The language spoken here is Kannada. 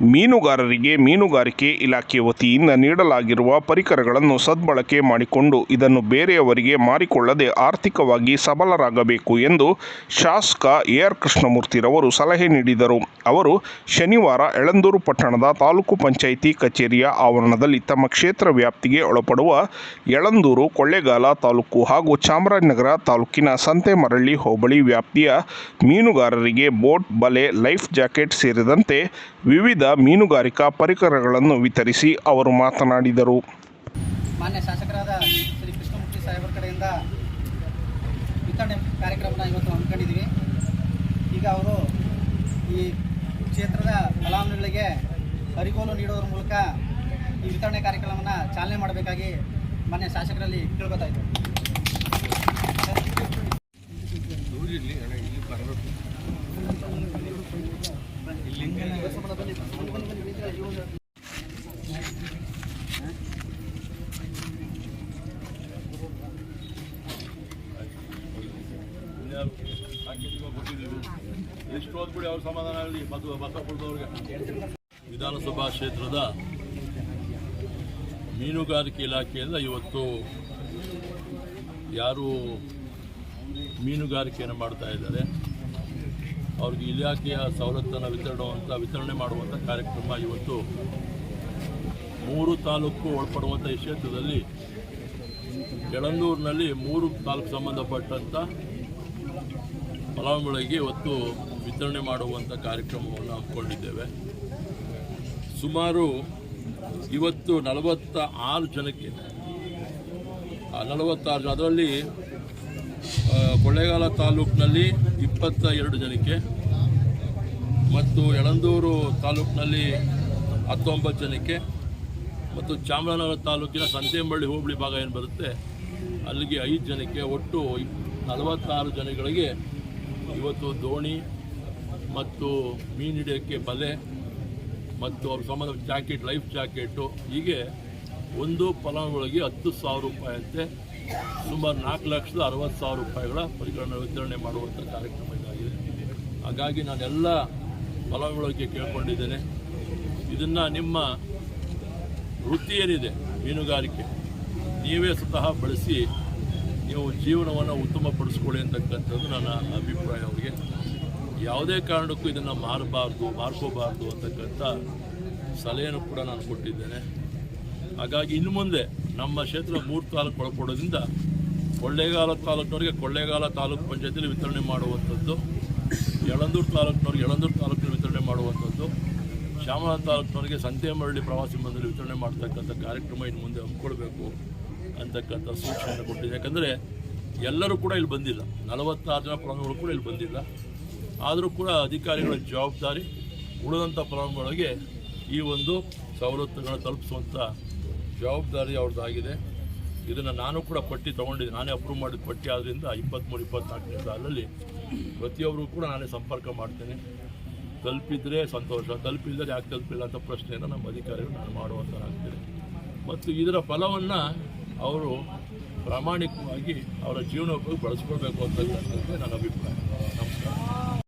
ಮೀನುಗಾರರಿಗೆ ಮೀನುಗಾರಿಕೆ ಇಲಾಖೆ ವತಿಯಿಂದ ನೀಡಲಾಗಿರುವ ಪರಿಕರಗಳನ್ನು ಸದ್ಬಳಕೆ ಮಾಡಿಕೊಂಡು ಇದನ್ನು ಬೇರೆಯವರಿಗೆ ಮಾರಿಕೊಳ್ಳದೆ ಆರ್ಥಿಕವಾಗಿ ಸಬಲರಾಗಬೇಕು ಎಂದು ಶಾಸಕ ಎ ಆರ್ ಕೃಷ್ಣಮೂರ್ತಿರವರು ಸಲಹೆ ನೀಡಿದರು. ಅವರು ಶನಿವಾರ ಯಳಂದೂರು ಪಟ್ಟಣದ ತಾಲೂಕು ಪಂಚಾಯಿತಿ ಕಚೇರಿಯ ಆವರಣದಲ್ಲಿ ತಮ್ಮ ಕ್ಷೇತ್ರ ವ್ಯಾಪ್ತಿಗೆ ಒಳಪಡುವ ಯಳಂದೂರು ಕೊಳ್ಳೇಗಾಲ ತಾಲೂಕು ಹಾಗೂ ಚಾಮರಾಜನಗರ ತಾಲೂಕಿನ ಸಂತೆಮರಳ್ಳಿ ಹೋಬಳಿ ವ್ಯಾಪ್ತಿಯ ಮೀನುಗಾರರಿಗೆ ಬೋಟ್, ಬಲೆ, ಲೈಫ್ ಜಾಕೆಟ್ ಸೇರಿದಂತೆ ವಿವಿಧ ಮೀನುಗಾರಿಕಾ ಪರಿಕರಗಳನ್ನು ವಿತರಿಸಿ ಅವರು ಮಾತನಾಡಿದರು. ಮಾನ್ಯ ಶಾಸಕರಾದ ಶ್ರೀ ಕೃಷ್ಣಮೂರ್ತಿ ಸಾಹೇಬರ ಕಡೆಯಿಂದ ವಿತರಣೆ ಕಾರ್ಯಕ್ರಮನ ಇವತ್ತು ಹಮ್ಮಿಕೊಂಡಿದ್ದೀವಿ. ಈಗ ಅವರು ಈ ಕ್ಷೇತ್ರದ ಫಲಾನುಭವಿಗಳಿಗೆ ಅರಿಗೋಲು ನೀಡೋದ್ರ ಮೂಲಕ ಈ ವಿತರಣೆ ಕಾರ್ಯಕ್ರಮವನ್ನು ಚಾಲನೆ ಮಾಡಬೇಕಾಗಿ ಮಾನ್ಯ ಶಾಸಕರಲ್ಲಿ ಇದ್ದೀವಿ ಎಷ್ಟು ಓದ್ಬಿಡಿ ಅವ್ರ ಸಮಾಧಾನ ಆಗಲಿ ಮತ್ತು ಬಸವಪುರದವ್ರಿಗೆ ವಿಧಾನಸಭಾ ಕ್ಷೇತ್ರದ ಮೀನುಗಾರಿಕೆ ಇಲಾಖೆಯಿಂದ ಇವತ್ತು ಯಾರು ಮೀನುಗಾರಿಕೆಯನ್ನು ಮಾಡ್ತಾ ಇದ್ದಾರೆ? ಅವ್ರಿಗೆ ಇಲಾಖೆಯ ಸವಲತ್ತನ್ನು ವಿತರಣುವಂಥ ವಿತರಣೆ ಮಾಡುವಂಥ ಕಾರ್ಯಕ್ರಮ ಇವತ್ತು ಮೂರು ತಾಲೂಕು ಒಳಪಡುವಂಥ ಈ ಕ್ಷೇತ್ರದಲ್ಲಿ ಯಳಂದೂರಿನಲ್ಲಿ ಮೂರು ತಾಲೂಕು ಸಂಬಂಧಪಟ್ಟಂಥ ಫಲಾನುಭವಿಗಳಿಗೆ ಇವತ್ತು ವಿತರಣೆ ಮಾಡುವಂಥ ಕಾರ್ಯಕ್ರಮವನ್ನು ಹಮ್ಮಿಕೊಂಡಿದ್ದೇವೆ. ಸುಮಾರು ಇವತ್ತು ನಲವತ್ತ ಆರು ಜನಕ್ಕೆ ನಲವತ್ತಾರು ಅದರಲ್ಲಿ ಕೊಳ್ಳೇಗಾಲ ತಾಲೂಕಿನಲ್ಲಿ ಇಪ್ಪತ್ತ ಎರಡು ಜನಕ್ಕೆ ಮತ್ತು ಯಳಂದೂರು ತಾಲೂಕಿನಲ್ಲಿ ಹತ್ತೊಂಬತ್ತು ಜನಕ್ಕೆ ಮತ್ತು ಚಾಮರಾಜನಗರ ತಾಲೂಕಿನ ಸಂತೇಂಬಳ್ಳಿ ಹೋಬಳಿ ಭಾಗ ಏನು ಬರುತ್ತೆ, ಅಲ್ಲಿಗೆ ಐದು ಜನಕ್ಕೆ ಒಟ್ಟು ನಲವತ್ತಾರು ಜನಗಳಿಗೆ ಇವತ್ತು ದೋಣಿ ಮತ್ತು ಮೀನು ಹಿಡಿಯೋಕ್ಕೆ ಬಲೆ ಮತ್ತು ಅವ್ರ ಸಂಬಂಧ ಜಾಕೆಟ್, ಲೈಫ್ ಜಾಕೆಟು, ಹೀಗೆ ಒಂದು ಫಲಾನುಭವಿಗೆ ಹತ್ತು ಸಾವಿರ ರೂಪಾಯಿ ಅಂತೆ. ಸುಮಾರು ನಾಲ್ಕು ಲಕ್ಷದ ಅರವತ್ತು ಸಾವಿರ ರೂಪಾಯಿಗಳ ಪರಿಕರಣ ವಿತರಣೆ ಮಾಡುವಂಥ ಕಾರ್ಯಕ್ರಮ ಇದಾಗಿದೆ. ಹಾಗಾಗಿ ನಾನೆಲ್ಲ ಫಲಾನುಭವಿಗೆ ಕೇಳ್ಕೊಂಡಿದ್ದೇನೆ. ಇದನ್ನು ನಿಮ್ಮ ವೃತ್ತಿ ಏನಿದೆ, ಮೀನುಗಾರಿಕೆ, ನೀವೇ ಸ್ವತಃ ಬಳಸಿ ನೀವು ಜೀವನವನ್ನು ಉತ್ತಮಪಡಿಸ್ಕೊಳ್ಳಿ ಅಂತಕ್ಕಂಥದ್ದು ನನ್ನ ಅಭಿಪ್ರಾಯ ಅವರಿಗೆ. ಯಾವುದೇ ಕಾರಣಕ್ಕೂ ಇದನ್ನು ಮಾರಬಾರ್ದು, ಮಾರ್ಕೋಬಾರ್ದು ಅಂತಕ್ಕಂಥ ಸಲಹೆಯನ್ನು ಕೂಡ ನಾನು ಕೊಟ್ಟಿದ್ದೇನೆ. ಹಾಗಾಗಿ ಇನ್ನು ಮುಂದೆ ನಮ್ಮ ಕ್ಷೇತ್ರ ಮೂರು ತಾಲೂಕು ಒಳಪಡೋದ್ರಿಂದ ಕೊಳ್ಳೇಗಾಲ ತಾಲೂಕಿನವರಿಗೆ ಕೊಳ್ಳೇಗಾಲ ತಾಲೂಕು ಪಂಚಾಯತಿಯಲ್ಲಿ ವಿತರಣೆ ಮಾಡುವಂಥದ್ದು, ಯಳಂದೂರು ತಾಲೂಕಿನವ್ರಿಗೆ ಯಳಂದೂರು ತಾಲೂಕಿನಲ್ಲಿ ವಿತರಣೆ ಮಾಡುವಂಥದ್ದು, ಶ್ಯಾಮಲ ತಾಲೂಕಿನವರಿಗೆ ಸಂತೇಮರಳ್ಳಿ ಪ್ರವಾಸಿ ಮಂದಿರ ವಿತರಣೆ ಮಾಡ್ತಕ್ಕಂಥ ಕಾರ್ಯಕ್ರಮ ಇನ್ನು ಮುಂದೆ ಹಮ್ಮಿಕೊಳ್ಬೇಕು ಅಂತಕ್ಕಂಥ ಸೂಚನೆಯನ್ನು ಕೊಟ್ಟಿದೆ. ಯಾಕಂದರೆ ಎಲ್ಲರೂ ಕೂಡ ಇಲ್ಲಿ ಬಂದಿಲ್ಲ. ನಲವತ್ತಾರು ಜನ ಫಲಾನುಭವಿಗಳು ಕೂಡ ಇಲ್ಲಿ ಬಂದಿಲ್ಲ. ಆದರೂ ಕೂಡ ಅಧಿಕಾರಿಗಳ ಜವಾಬ್ದಾರಿ ಉಳಿದಂಥ ಫಲಾನುಭವಿಗಳಿಗೆ ಈ ಒಂದು ಸವಲತ್ತುಗಳನ್ನು ತಲುಪಿಸುವಂಥ ಜವಾಬ್ದಾರಿ ಅವ್ರದ್ದಾಗಿದೆ. ಇದನ್ನು ನಾನು ಕೂಡ ಪಟ್ಟಿ ತೊಗೊಂಡಿದ್ದೆ. ನಾನೇ ಅಪ್ರೂವ್ ಮಾಡಿದ ಪಟ್ಟಿ ಆದ್ದರಿಂದ ಇಪ್ಪತ್ತ್ಮೂರು ಇಪ್ಪತ್ನಾಲ್ಕನೇ ಸಾಲಲ್ಲಿ ಪ್ರತಿಯೊಬ್ಬರು ಕೂಡ ನಾನೇ ಸಂಪರ್ಕ ಮಾಡ್ತೇನೆ. ತಲುಪಿದರೆ ಸಂತೋಷ ತಲುಪಿದರೆ ಯಾಕೆ ತಲುಪಿಲ್ಲ ಅಂತ ಪ್ರಶ್ನೆಯನ್ನು ನಮ್ಮ ಅಧಿಕಾರಿಗಳು ನಾನು ಮಾಡುವಂಥದ್ದಾಗ್ತೇನೆ ಮತ್ತು ಇದರ ಫಲವನ್ನು ಅವರು ಪ್ರಾಮಾಣಿಕವಾಗಿ ಅವರ ಜೀವನೋಪಯೋಗ ಬಳಸ್ಕೊಳ್ಬೇಕು ಅಂತ ನನ್ನ ಅಭಿಪ್ರಾಯ. ನಮಸ್ಕಾರ.